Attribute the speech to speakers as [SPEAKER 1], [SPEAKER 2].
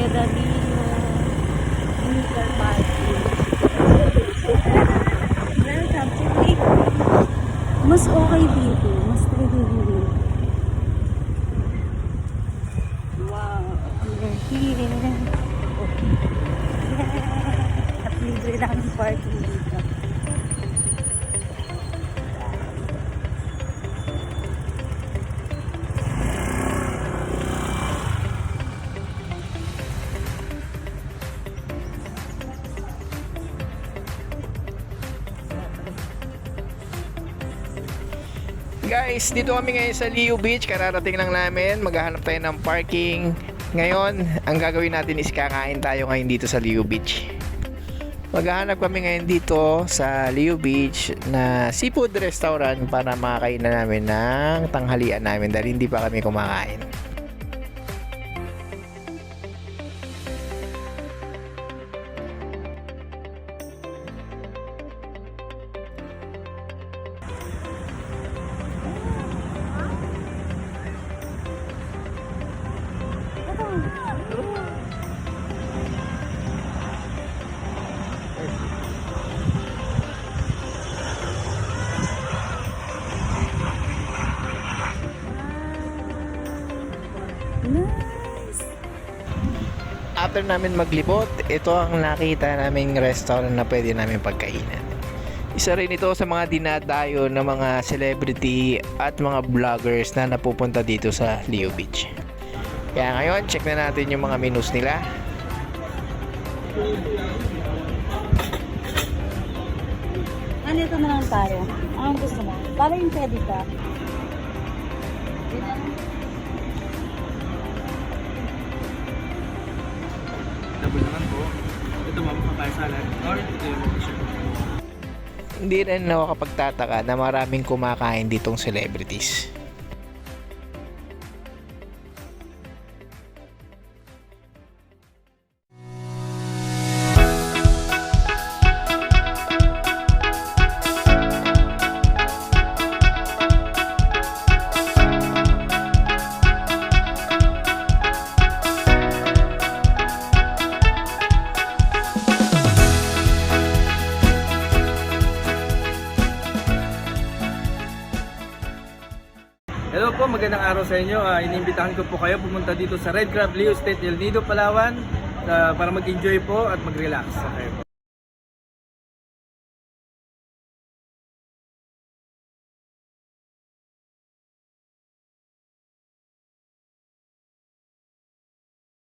[SPEAKER 1] Medalino Winter Party. Mas okay dito. Mas thrilling dito. Wow. We're here. Okay. Yeah. At libre lang parking dito.
[SPEAKER 2] Guys, dito kami ngayon sa Liu Beach. Kararating lang namin. Maghahanap tayo ng parking. Ngayon, ang gagawin natin is kakain tayo ngayon dito sa Liu Beach. Maghahanap kami ngayon dito sa Liu Beach na seafood restaurant para makakain na namin ng tanghalian namin dahil hindi pa kami kumakain.
[SPEAKER 1] Nice.
[SPEAKER 2] After namin maglibot, ito ang nakita naming restaurant na pwede namin pagkainan. Isa rin ito sa mga dinadayo ng mga celebrity at mga vloggers na napupunta dito sa Leo Beach. Kaya ngayon, check na natin yung mga menus nila.
[SPEAKER 1] Ano ito na lang tayo? Anong gusto mo? Para yung pwede ka.
[SPEAKER 3] Naman po. Ito ma'am, papaya salad. Or ito yung t-shirt.
[SPEAKER 2] Hindi rin nakakapagtataka na maraming kumakain ditong celebrities.
[SPEAKER 3] Hello po, magandang araw sa inyo. Uh, iniimbitahan ko po kayo pumunta dito sa Red Crab Leo State El Nido, Palawan uh, para mag-enjoy po at mag-relax. Okay po.